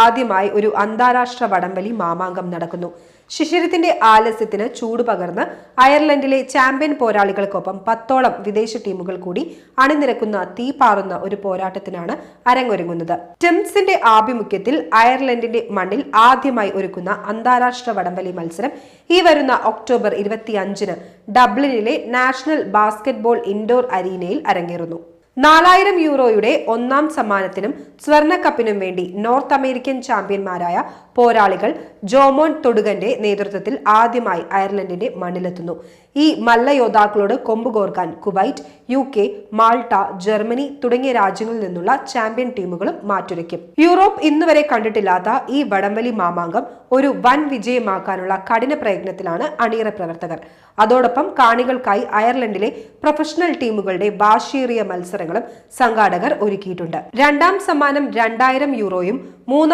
ആദ്യമായി ഒരു അന്താരാഷ്ട്ര വടംവലി മാമാങ്കം നടക്കുന്നു. ശിശിരത്തിന്റെ ആലസ്യത്തിന് ചൂട് പകർന്ന് അയർലൻഡിലെ ചാമ്പ്യൻ പോരാളികൾക്കൊപ്പം പത്തോളം വിദേശ ടീമുകൾ കൂടി അണിനിരക്കുന്ന തീ പാറുന്ന ഒരു പോരാട്ടത്തിനാണ് അരങ്ങൊരുങ്ങുന്നത്. ടിംസിന്റെ ആഭിമുഖ്യത്തിൽ അയർലൻഡിന്റെ മണ്ണിൽ ആദ്യമായി ഒരുക്കുന്ന അന്താരാഷ്ട്ര വടംവലി മത്സരം ഈ വരുന്ന ഒക്ടോബർ ഇരുപത്തിയഞ്ചിന് ഡബ്ലിനിലെ നാഷണൽ ബാസ്കറ്റ്ബോൾ ഇൻഡോർ അരീനയിൽ അരങ്ങേറുന്നു. നാലായിരം യൂറോയുടെ ഒന്നാം സമ്മാനത്തിനും സ്വർണക്കപ്പിനും വേണ്ടി നോർത്ത് അമേരിക്കൻ ചാമ്പ്യന്മാരായ പോരാളികൾ ജോമോൻ തൊടുകന്റെ നേതൃത്വത്തിൽ ആദ്യമായി അയർലൻഡിന്റെ മണ്ണിലെത്തുന്നു. ഈ മല്ലയോദ്ധാക്കളോട് കൊമ്പുകോർക്കാൻ Kuwait U K Malta Germany തുടങ്ങിയ രാജ്യങ്ങളിൽ നിന്നുള്ള ചാമ്പ്യൻ ടീമുകളും മാറ്റുരയ്ക്കും. യൂറോപ്പ് ഇന്നുവരെ കണ്ടിട്ടില്ലാത്ത ഈ വടംവലി മാമാങ്കം ഒരു വൻ വിജയമാക്കാനുള്ള കഠിന പ്രയത്നത്തിലാണ് അണിയറ പ്രവർത്തകർ. അതോടൊപ്പം കാണികൾക്കായി അയർലൻഡിലെ പ്രൊഫഷണൽ ടീമുകളുടെ വാശിയേറിയ മത്സരങ്ങളും സംഘാടകർ ഒരുക്കിയിട്ടുണ്ട്. രണ്ടാം സമ്മാനം രണ്ടായിരം യൂറോയും മൂന്നാം